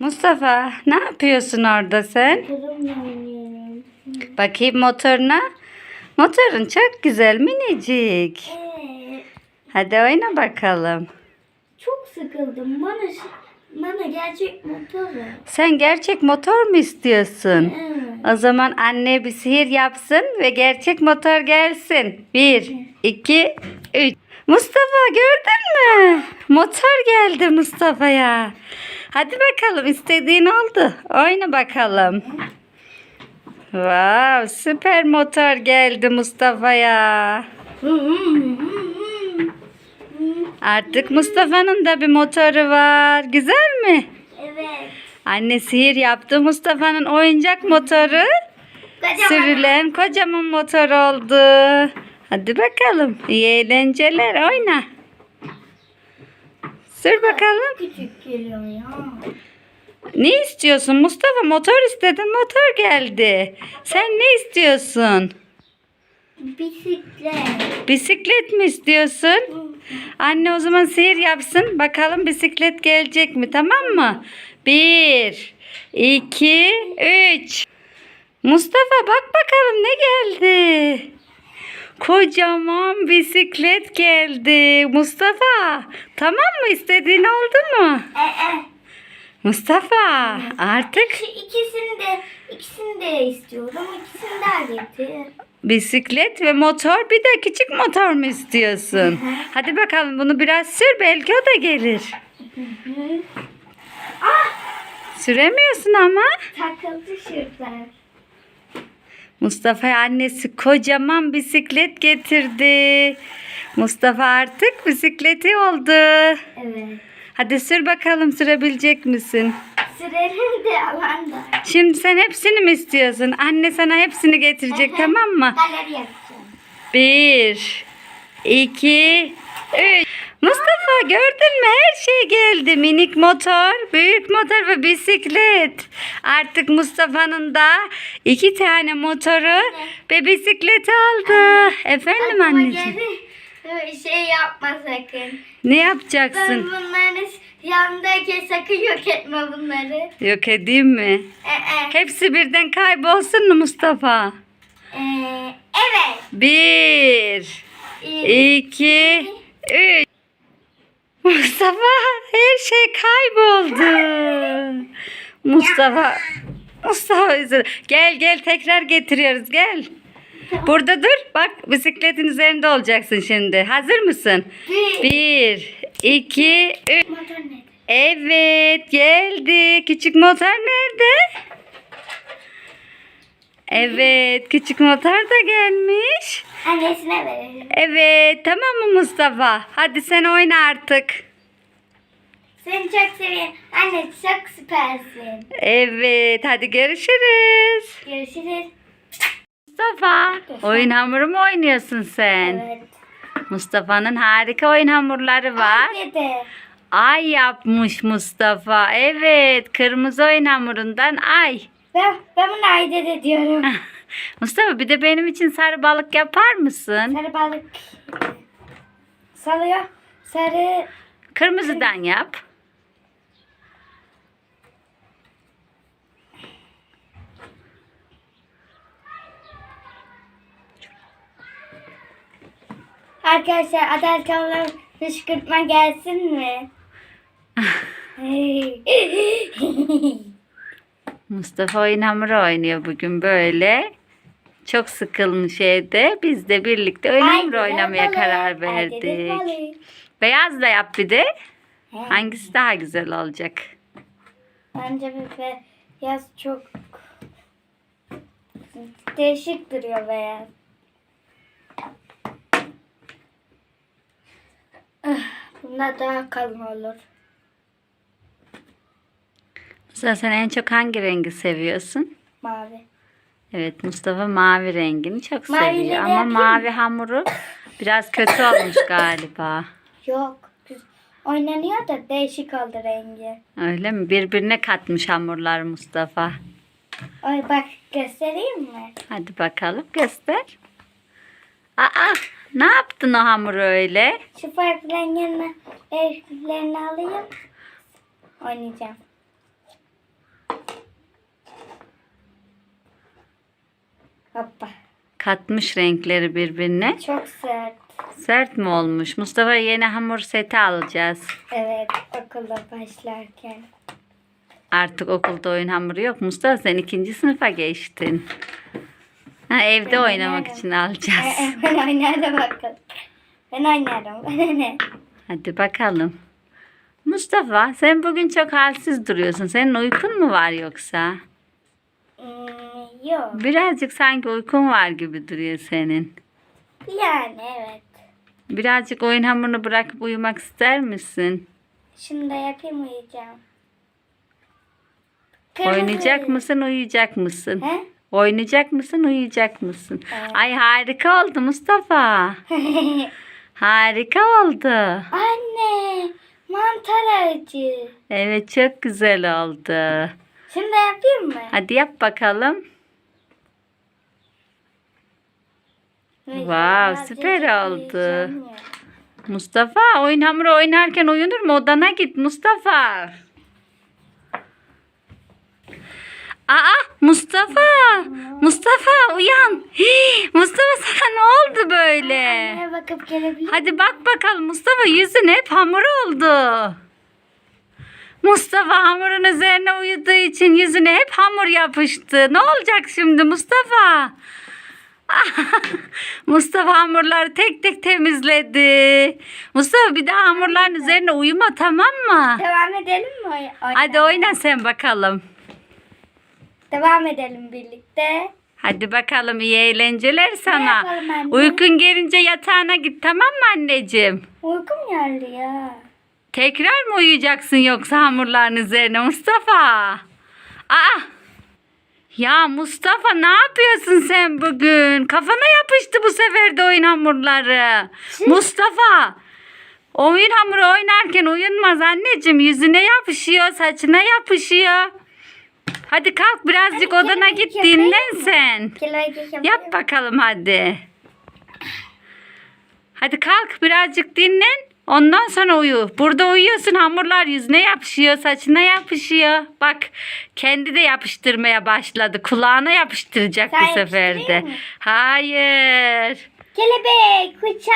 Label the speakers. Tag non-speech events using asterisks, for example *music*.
Speaker 1: Mustafa ne yapıyorsun orada sen? Bakayım motoruna. Motorun çok güzel minicik.
Speaker 2: Ee,
Speaker 1: Hadi oyna bakalım.
Speaker 2: çok sıkıldım. Bana bana gerçek motor ver.
Speaker 1: Sen gerçek motor mu istiyorsun?
Speaker 2: Evet.
Speaker 1: O zaman anne bir sihir yapsın ve gerçek motor gelsin. Bir, iki, üç. Mustafa gördün mü? Motor geldi Mustafa'ya. Hadi bakalım istediğin oldu. Oyna bakalım. Wow, süper motor geldi Mustafa'ya. Artık Mustafa'nın da bir motoru var. Güzel mi?
Speaker 2: Evet.
Speaker 1: Anne sihir yaptı. Mustafa'nın oyuncak motoru
Speaker 2: Kocaman.
Speaker 1: sürülen kocaman motor oldu. Hadi bakalım. İyi eğlenceler. Oyna. Sür bakalım.
Speaker 2: Küçük geliyor ya.
Speaker 1: Ne istiyorsun Mustafa? Motor istedin. Motor geldi. Sen ne istiyorsun?
Speaker 2: Bisiklet.
Speaker 1: Bisiklet mi istiyorsun? Anne o zaman sihir yapsın. Bakalım bisiklet gelecek mi? Tamam mı? Bir, iki, üç. Mustafa bak bakalım ne geldi? Kocaman bisiklet geldi. Mustafa tamam mı? İstediğin oldu mu?
Speaker 2: Ee,
Speaker 1: Mustafa artık
Speaker 2: şu ikisini de ikisini de istiyorum. İkisini de getir.
Speaker 1: bisiklet ve motor bir de küçük motor mu istiyorsun? Hadi bakalım bunu biraz sür belki o da gelir.
Speaker 2: Ah
Speaker 1: Süremiyorsun ama.
Speaker 2: takıldı şuradan.
Speaker 1: Mustafa'ya annesi kocaman bisiklet getirdi. Mustafa artık bisikleti oldu.
Speaker 2: Evet.
Speaker 1: Hadi sür bakalım sürebilecek misin?
Speaker 2: Sürelim de alanda.
Speaker 1: Şimdi sen hepsini mi istiyorsun? Anne sana hepsini getirecek tamam mı?
Speaker 2: Galeri yapacağım.
Speaker 1: Bir, iki, üç. Mustafa gördün mü her şey geldi. Minik motor, büyük motor ve bisiklet. Artık Mustafa'nın da iki tane motoru ve bisikleti aldı. Efendim
Speaker 2: Aklıma
Speaker 1: anneciğim.
Speaker 2: şey yapma sakın.
Speaker 1: Ne
Speaker 2: Ben
Speaker 1: yapacaksın?
Speaker 2: bunları yanındayken sakın yok etme bunları.
Speaker 1: Yok edeyim mi?
Speaker 2: Ee,
Speaker 1: Hepsi birden kaybolsun mu Mustafa?
Speaker 2: ee, evet.
Speaker 1: Bir, iki, üç. Mustafa her şey kayboldu. Mustafa Mustafa üzül- Gel gel tekrar getiriyoruz gel. Burada dur. Bak bisikletin üzerinde olacaksın şimdi. Hazır mısın?
Speaker 2: bir.
Speaker 1: İki, üç. Evet geldi. Küçük motor nerede? Evet küçük motor da gelmiş.
Speaker 2: Annesine verelim.
Speaker 1: Evet tamam mı Mustafa? Hadi sen oyna artık.
Speaker 2: Seni çok seviyorum. Anne çok süpersin.
Speaker 1: Evet hadi görüşürüz.
Speaker 2: Görüşürüz.
Speaker 1: Mustafa oyun hamuru mu oynuyorsun sen?
Speaker 2: Evet.
Speaker 1: Mustafa'nın harika oyun hamurları var.
Speaker 2: Anne de.
Speaker 1: Ay yapmış Mustafa. Evet kırmızı oyun hamurundan ay.
Speaker 2: Ben, ben bunu ayda de diyorum. *laughs*
Speaker 1: Mustafa bir de benim için sarı balık yapar mısın?
Speaker 2: Sarı balık. Salıyor. Sarı.
Speaker 1: Kırmızıdan yap.
Speaker 2: Arkadaşlar Adalet ablam kışkırtma gelsin mi? *laughs*
Speaker 1: Mustafa oyun hamuru oynuyor bugün böyle. Çok sıkılmış evde. Biz de birlikte oyun hamuru
Speaker 2: Ay,
Speaker 1: oynamaya
Speaker 2: balık,
Speaker 1: karar
Speaker 2: ay,
Speaker 1: verdik.
Speaker 2: balık.
Speaker 1: Beyaz da yap bir de.
Speaker 2: He.
Speaker 1: Hangisi daha güzel olacak?
Speaker 2: Bence beyaz çok değişik duruyor beyaz. Ah, Bunlar daha kalın olur.
Speaker 1: Mustafa sen en çok hangi rengi seviyorsun?
Speaker 2: Mavi.
Speaker 1: Evet Mustafa mavi rengini çok
Speaker 2: Maviyle
Speaker 1: seviyor. Ama
Speaker 2: yapayım
Speaker 1: mavi hamuru biraz kötü olmuş *laughs* galiba.
Speaker 2: Yok. Oynanıyor da değişik oldu rengi.
Speaker 1: Öyle mi? Birbirine katmış hamurlar Mustafa.
Speaker 2: Ay bak göstereyim mi?
Speaker 1: Hadi bakalım göster. Aa ne yaptın o hamuru öyle?
Speaker 2: Şu farkların yanına erkeklerini alayım. Oynayacağım. Hoppa.
Speaker 1: Katmış renkleri birbirine.
Speaker 2: Çok sert.
Speaker 1: Sert mi olmuş? Mustafa yeni hamur seti alacağız.
Speaker 2: Evet okula başlarken.
Speaker 1: Artık okulda oyun hamuru yok. Mustafa sen ikinci sınıfa geçtin. Ha, evde
Speaker 2: Ben
Speaker 1: oynamak
Speaker 2: oynarım.
Speaker 1: için alacağız. *laughs*
Speaker 2: Ben oynarım bakalım. Ben oynarım. *laughs* Ne?
Speaker 1: Hadi bakalım. Mustafa sen bugün çok halsiz duruyorsun. Senin uykun mu var yoksa?
Speaker 2: Hmm, yok.
Speaker 1: Birazcık sanki uykun var gibi duruyor senin.
Speaker 2: Yani evet.
Speaker 1: Birazcık oyun hamurunu bırakıp uyumak ister misin?
Speaker 2: Da yapayım uyuyacağım.
Speaker 1: Oynayacak mısın, uyuyacak mısın?
Speaker 2: He?
Speaker 1: Oynayacak mısın, uyuyacak mısın?
Speaker 2: Evet.
Speaker 1: Ay harika oldu Mustafa. *laughs* Harika oldu.
Speaker 2: Anne mantar ağacı.
Speaker 1: Evet çok güzel oldu.
Speaker 2: Da yapayım mı?
Speaker 1: Hadi yap bakalım. Wow, süper oldu. Mustafa oyun hamuru oynarken uyunur mu? Odana git Mustafa. Aa Mustafa. Mustafa uyan. Hii, Mustafa sana ne oldu böyle?
Speaker 2: Anneye bakıp gelebilir
Speaker 1: Hadi bak bakalım Mustafa yüzün hep hamur oldu. Mustafa hamurun üzerine uyuduğu için yüzüne hep hamur yapıştı. Ne olacak şimdi Mustafa? *laughs* Mustafa hamurları tek tek temizledi. Mustafa bir daha hamurların üzerine uyuma tamam mı?
Speaker 2: Devam edelim mi? oy-
Speaker 1: Hadi oyna sen bakalım.
Speaker 2: Devam edelim birlikte.
Speaker 1: Hadi bakalım iyi eğlenceler sana.
Speaker 2: yapalım anne?
Speaker 1: Uykun gelince yatağına git tamam mı anneciğim?
Speaker 2: Uykum geldi ya.
Speaker 1: Tekrar mı uyuyacaksın yoksa hamurların üzerine Mustafa? Aa! Ya Mustafa ne yapıyorsun sen bugün? Kafana yapıştı bu sefer de oyun hamurları. Mustafa! Oyun hamuru oynarken uyunmaz anneciğim. Yüzüne yapışıyor, saçına yapışıyor. Hadi kalk birazcık
Speaker 2: Hadi
Speaker 1: odana git
Speaker 2: yapayım
Speaker 1: dinlen
Speaker 2: mı?
Speaker 1: sen.
Speaker 2: Kelebek yapayım.
Speaker 1: Yap bakalım hadi. Hadi kalk birazcık dinlen. Ondan sonra uyu. Burada uyuyorsun hamurlar yüzüne yapışıyor, saçına yapışıyor. Bak kendi de yapıştırmaya başladı. Kulağına yapıştıracak
Speaker 2: Sen
Speaker 1: bu sefer de.
Speaker 2: yapıştırayım mı?
Speaker 1: Hayır.
Speaker 2: Kelebek uçar.